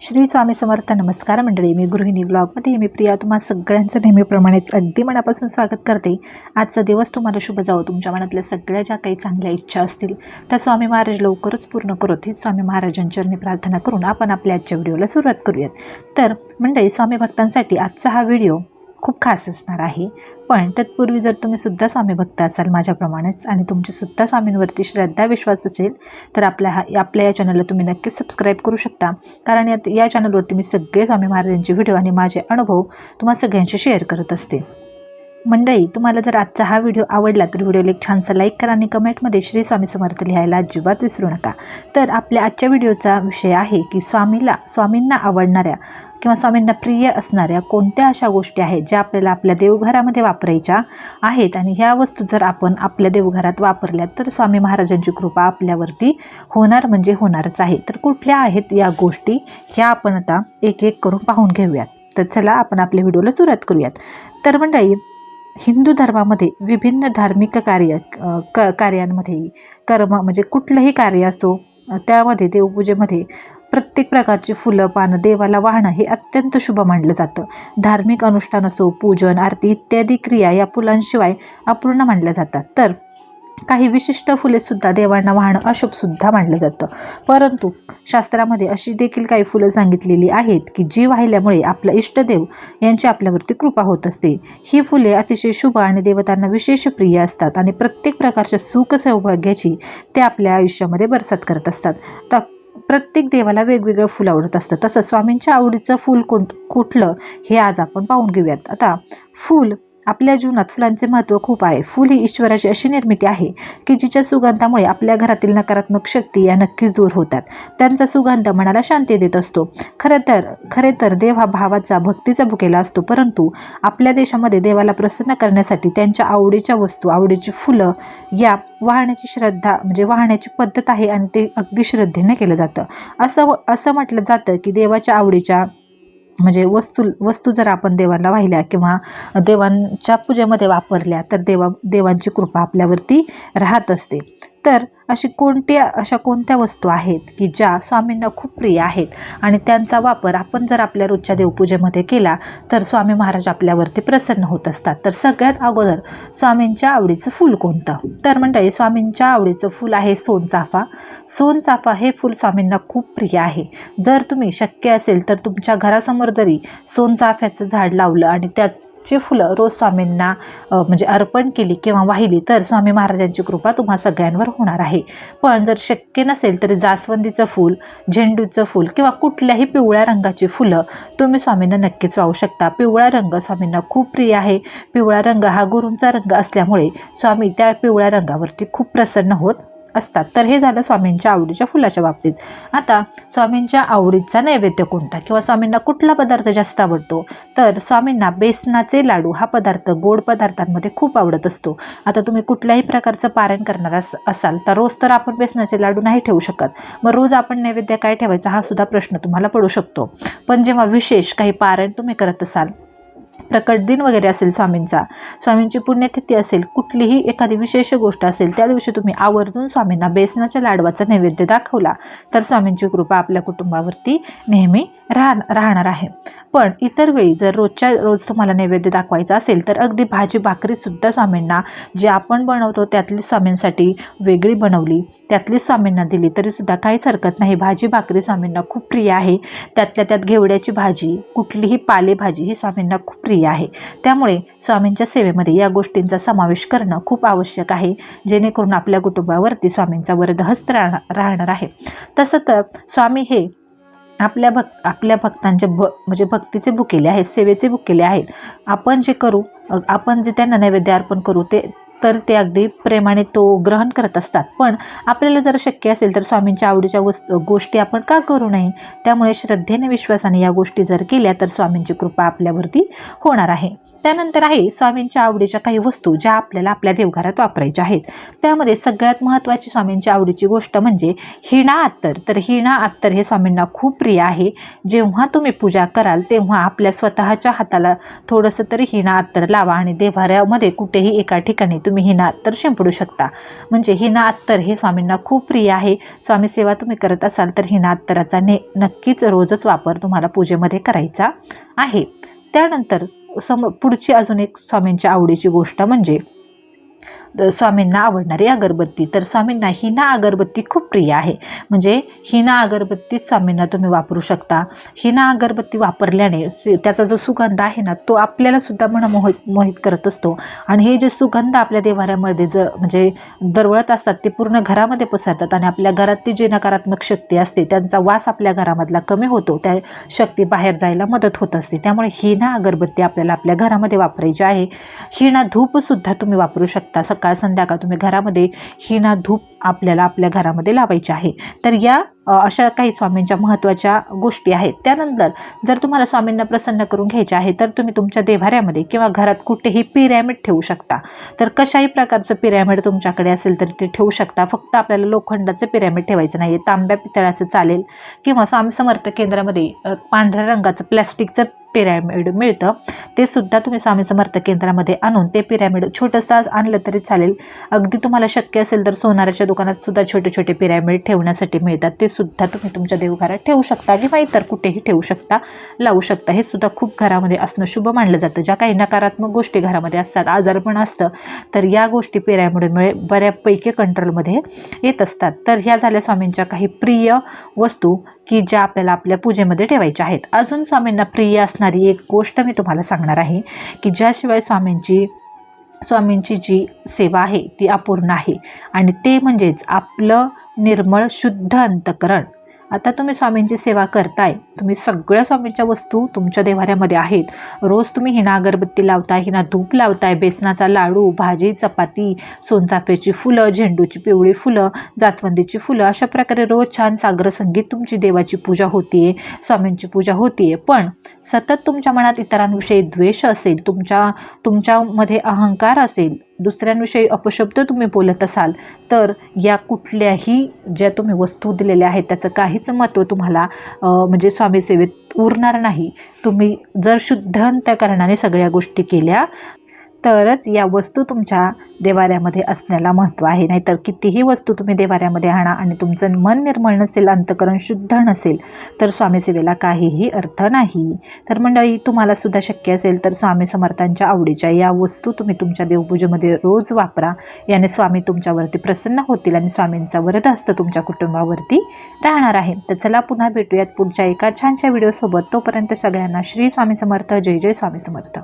श्री स्वामी समर्थ नमस्कार मंडळी. मी गृहिणी ब्लॉगमध्ये मी प्रिया. तुम्हा सगळ्यांचं नेहमीप्रमाणेच अगदी मनापासून स्वागत करते. आजचा दिवस तुम्हाला शुभ जावो. तुमच्या मनातल्या सगळ्या ज्या काही चांगल्या इच्छा असतील त्या स्वामी महाराज लवकरच पूर्ण करोत हीच स्वामी महाराजांचरणी प्रार्थना करून आपण आपल्या आजच्या व्हिडिओला सुरुवात करूयात. तर मंडळी स्वामी भक्तांसाठी आजचा हा व्हिडिओ खूप खास असणार आहे. पण तत्पूर्वी जर तुम्ही सुद्धा स्वामी भक्त असाल माझ्याप्रमाणेच आणि तुमची सुद्धा स्वामींवरती श्रद्धा विश्वास असेल तर आपल्या हा आपल्या या चॅनलला तुम्ही नक्कीच सबस्क्राईब करू शकता. कारण यात या चॅनलवरती मी सगळे स्वामी महाराजांचे व्हिडिओ आणि माझे अनुभव तुम्हाला सगळ्यांशी शेअर करत असते. मंडळी तुम्हाला जर आजचा हा व्हिडिओ आवडला तर व्हिडिओला एक छानसा लाईक करा आणि कमेंटमध्ये श्री स्वामी समर्थ लिहायला अजिबात विसरू नका. तर आपल्या आजच्या व्हिडिओचा विषय आहे की स्वामीला स्वामींना आवडणाऱ्या किंवा स्वामींना प्रिय असणाऱ्या कोणत्या अशा गोष्टी आहेत ज्या आपल्याला आपल्या देवघरामध्ये वापरायच्या आहेत? आणि ह्या वस्तू जर आपण आपल्या देवघरात वापरल्या तर स्वामी महाराजांची कृपा आपल्यावरती होणार म्हणजे होणारच आहे. तर कुठल्या आहेत या गोष्टी? ह्या आपण आता एक एक करून पाहून घेऊयात. तर चला आपण आपल्या व्हिडिओला सुरुवात करूयात. तर मंडळी हिंदू धर्मामध्ये विभिन्न धार्मिक कार्य क कार्यांमध्ये कर्म म्हणजे कुठलंही कार्य असो त्यामध्ये देवपूजेमध्ये प्रत्येक प्रकारची फुलं पानं देवाला वाहणं हे अत्यंत शुभ मानलं जातं. धार्मिक अनुष्ठान असो पूजन आरती इत्यादी क्रिया या फुलांशिवाय अपूर्ण मानल्या जातात. तर काही विशिष्ट फुलेसुद्धा देवांना वाहणं अशुभसुद्धा मानलं जातं. परंतु शास्त्रामध्ये अशी देखील काही फुलं सांगितलेली आहेत की जी वाहिल्यामुळे आपला इष्टदेव यांची आपल्यावरती कृपा होत असते. ही फुले अतिशय शुभ आणि देवतांना विशेष प्रिय असतात आणि प्रत्येक प्रकारच्या सुख सौभाग्याची ते आपल्या आयुष्यामध्ये बरसात करत असतात. तर प्रत्येक देवाला वेगवेगळं फुल आवडत असतं. तसं स्वामींच्या आवडीचं फूल कोण कुठलं हे आज आपण पाहून घेऊयात. आता फूल आपल्या जीवनात फुलांचे महत्त्व खूप आहे. फुल ही ईश्वराची अशी निर्मिती आहे की जिच्या सुगंधामुळे आपल्या घरातील नकारात्मक शक्ती या नक्कीच दूर होतात. त्यांचा सुगंध मनाला शांती देत असतो. खरं तर खरे तर देव हा भावाचा भक्तीचा भुकेला असतो परंतु आपल्या देशामध्ये देवाला प्रसन्न करण्यासाठी त्यांच्या आवडीच्या वस्तू आवडीची फुलं या वाहण्याची श्रद्धा म्हणजे वाहण्याची पद्धत आहे आणि ते अगदी श्रद्धेने केलं जातं. असं असं म्हटलं जातं की देवाच्या आवडीच्या म्हणजे वस्तू वस्तू जर आपण देवांना वाहिल्या किंवा देवांच्या पूजेमध्ये वापरल्या तर देवा देवांची कृपा आपल्यावरती राहत असते. तर अशी कोणत्या अशा कोणत्या वस्तू आहेत की ज्या स्वामींना खूप प्रिय आहेत? आणि त्यांचा वापर आपण जर आपल्या रोजच्या देवपूजेमध्ये केला तर स्वामी महाराज आपल्यावरती प्रसन्न होत असतात. तर सगळ्यात अगोदर स्वामींच्या आवडीचं फूल कोणतं? तर मंडळी स्वामींच्या आवडीचं फूल आहे सोनचाफा सोनचाफा हे फूल स्वामींना खूप प्रिय आहे. जर तुम्ही शक्य असेल तर तुमच्या घरासमोर जरी सोनचाफ्याचं झाड लावलं आणि त्याच ची फुलं रोज स्वामींना म्हणजे अर्पण केली किंवा वाहिली तर स्वामी महाराजांची कृपा तुम्हा सगळ्यांवर होणार आहे. पण जर शक्य नसेल तर जास्वंदीचं फूल झेंडूचं फूल किंवा कुठल्याही पिवळ्या रंगाची फुलं तुम्ही स्वामींना नक्कीच वाहू शकता. पिवळा रंग स्वामींना खूप प्रिय आहे. पिवळा रंग हा गुरूंचा रंग असल्यामुळे स्वामी त्या पिवळ्या रंगावरती खूप प्रसन्न होत असतात. तर हे झालं स्वामींच्या आवडीच्या फुलाच्या बाबतीत. आता स्वामींच्या आवडीचा नैवेद्य कोणता किंवा स्वामींना कुठला पदार्थ जास्त आवडतो? तर स्वामींना बेसनाचे लाडू हा पदार्थ गोड पदार्थांमध्ये खूप आवडत असतो. आता तुम्ही कुठल्याही प्रकारचं पारायण करणार अस असाल तर रोज तर आपण बेसनाचे लाडू नाही ठेवू शकत. मग रोज आपण नैवेद्य काय ठेवायचा हा सुद्धा प्रश्न तुम्हाला पडू शकतो. पण जेव्हा विशेष काही पारायण तुम्ही करत असाल प्रकट दिन वगैरे असेल स्वामींचा स्वामींची पुण्यतिथी असेल कुठलीही एखादी विशेष गोष्ट असेल त्या दिवशी तुम्ही आवर्जून स्वामींना बेसनाच्या लाडवाचा नैवेद्य दाखवला तर स्वामींची कृपा आपल्या कुटुंबावरती नेहमी राह राहणार आहे. पण इतर वेळी जर रोजच्या रोज तुम्हाला नैवेद्य दाखवायचा असेल तर अगदी भाजी भाकरीसुद्धा स्वामींना जे आपण बनवतो त्यातली स्वामींसाठी वेगळी बनवली. त्यातली स्वामींना दिली तरीसुद्धा काहीच हरकत नाही. भाजी भाकरी स्वामींना खूप प्रिय आहे. त्यातल्या त्यात घेवड्याची भाजी कुठलीही पालेभाजी ही स्वामींना खूप प्रिय आहे. त्यामुळे स्वामींच्या सेवेमध्ये या गोष्टींचा समावेश करणं खूप आवश्यक आहे. जेणेकरून आपल्या कुटुंबावरती स्वामींचा वरदहस्त राहणार राहणार आहे. तसं तर स्वामी हे आपल्या भक् आपल्या भक्तांचे भ म्हणजे भक्तीचे भुकेले आहेत सेवेचे भुकेले आहेत. आपण जे करू आपण जे त्यांना नैवेद्य अर्पण करू ते तर ते अगदी प्रेमाने तो ग्रहण करत असतात. पण आपल्याला जर शक्य असेल तर स्वामींच्या आवडीच्या वस्तू गोष्टी आपण का करू नये? त्यामुळे श्रद्धेने विश्वासाने या गोष्टी जर केल्या तर स्वामींची कृपा आपल्यावरती होणार आहे. त्यानंतर आहे स्वामींच्या आवडीच्या काही वस्तू ज्या आपल्याला आपल्या देवघरात वापरायच्या आहेत. त्यामध्ये सगळ्यात महत्त्वाची स्वामींच्या आवडीची गोष्ट म्हणजे हिणा अत्तर. तर हिणा अत्तर हे स्वामींना खूप प्रिय आहे. जेव्हा तुम्ही पूजा कराल तेव्हा आपल्या स्वतःच्या हाताला थोडंसं तरी हिणा अत्तर लावा आणि देवाऱ्यामध्ये कुठेही एका ठिकाणी तुम्ही हिना अत्तर शिंपडू शकता. म्हणजे हिना अत्तर हे स्वामींना खूप प्रिय आहे. स्वामी सेवा तुम्ही करत असाल तर हिना अत्तराचा ने नक्कीच रोजच वापर तुम्हाला पूजेमध्ये करायचा आहे. त्यानंतर सम पुढची अजून एक स्वामींच्या आवडीची गोष्ट म्हणजे स्वामींना आवडणारी अगरबत्ती. तर स्वामींना हिना अगरबत्ती खूप प्रिय आहे. म्हणजे हिना अगरबत्ती स्वामींना तुम्ही वापरू शकता. हिना अगरबत्ती वापरल्याने त्याचा जो सुगंध आहे ना तो आपल्याला सुद्धा मन मोहित मोहित करत असतो. आणि हे जे सुगंध आपल्या देवाऱ्यामध्ये ज म्हणजे दरवळत असतात ते पूर्ण घरामध्ये पसरतात आणि आपल्या घरातली जी नकारात्मक शक्ती असते त्यांचा वास आपल्या घरामधला कमी होतो. त्या शक्ती बाहेर जायला मदत होत असते. त्यामुळे हिना अगरबत्ती आपल्याला आपल्या घरामध्ये वापरायची आहे. हिना धूपसुद्धा तुम्ही वापरू शकता. सकाळ संध्याकाळ तुम्ही घरामध्ये हिना धूप आपल्याला आपल्या घरामध्ये लावायची आहे. तर या अशा काही स्वामींच्या महत्त्वाच्या गोष्टी आहेत. त्यानंतर जर तुम्हाला स्वामींना प्रसन्न करून घ्यायचे आहे तर तुम्ही तुमच्या देव्हाऱ्यामध्ये किंवा घरात कुठेही पिरॅमिड ठेवू शकता. तर कशाही प्रकारचं पिरॅमिड तुमच्याकडे असेल तर ते ठेवू शकता. फक्त आपल्याला लोखंडाचं पिरॅमिड ठेवायचं नाही आहे तांब्या पितळाचं चालेल. किंवा स्वामी समर्थ केंद्रामध्ये पांढऱ्या रंगाचं प्लॅस्टिकचं पिरॅमिड मिळतं. ते सुद्धा तुम्ही स्वामी समर्थ केंद्रामध्ये आणून ते पिरॅमिड छोटंसं आणलं तरी चालेल. अगदी तुम्हाला शक्य असेल तर सोनाराच्या दुकानात सुद्धा छोटे छोटे पिरॅमिड ठेवण्यासाठी मिळतात. ते सुद्धा तुम्ही तुमच्या देवघरात ठेवू शकता किंवा इतर कुठेही ठेवू शकता लावू शकता. हे सुद्धा खूप घरामध्ये असणं शुभ मानलं जातं. ज्या काही नकारात्मक गोष्टी घरामध्ये असतात आजारपण असतं तर या गोष्टी पिरॅमिडमुळे बऱ्यापैकी कंट्रोलमध्ये येत असतात. तर ह्या झाल्या स्वामींच्या काही प्रिय वस्तू. की ज्या आपल्याला आपल्या पूजेमध्ये ठेवायच्या आहेत. अजून स्वामींना प्रिय असणारी एक गोष्ट मी तुम्हाला सांगणार आहे की ज्याशिवाय स्वामींची स्वामींची जी सेवा आहे ती अपूर्ण आहे. आणि ते म्हणजेच आपलं निर्मळ शुद्ध अंतकरण. आता तुम्ही स्वामींची सेवा करताय. तुम्ही सगळ्या स्वामींच्या वस्तू तुमच्या देवाऱ्यामध्ये आहेत. रोज तुम्ही हिना अगरबत्ती लावताय हिना धूप लावताय बेसनाचा लाडू भाजी चपाती सोनचाफ्याची फुलं झेंडूची पिवळी फुलं जास्वंदीची फुलं अशा प्रकारे रोज छान सागर संगीत तुमची देवाची पूजा होतीये स्वामींची पूजा होतीये. पण सतत तुमच्या मनात इतरांविषयी द्वेष असेल तुमच्या तुमच्यामध्ये अहंकार असेल दुसऱ्यांविषयी अपशब्द तुम्ही बोलत असाल तर या कुठल्याही ज्या तुम्ही वस्तू दिलेल्या आहेत त्याचं काहीच महत्त्व तुम्हाला म्हणजे स्वामी सेवेत उरणार नाही. तुम्ही जर शुद्ध अंतकरणाने सगळ्या गोष्टी केल्या तरच या वस्तू तुमच्या देवाऱ्यामध्ये असण्याला महत्त्व आहे. नाहीतर कितीही वस्तू तुम्ही देवाऱ्यामध्ये आणा आणि तुमचं मन निर्मळ नसेल अंतकरण शुद्ध नसेल तर स्वामी सेवेला काहीही अर्थ नाही. तर मंडळी तुम्हाला सुद्धा शक्य असेल तर स्वामी समर्थांच्या आवडीच्या या वस्तू तुम्ही तुमच्या देवपूजेमध्ये रोज वापरा. याने स्वामी तुमच्यावरती प्रसन्न होतील आणि स्वामींचा वरद हस्त तुमच्या कुटुंबावरती राहणार आहे. तर चला पुन्हा भेटूयात पुढच्या एका छानशा व्हिडिओसोबत तोपर्यंत सगळ्यांना श्री स्वामी समर्थ. जय जय स्वामी समर्थ.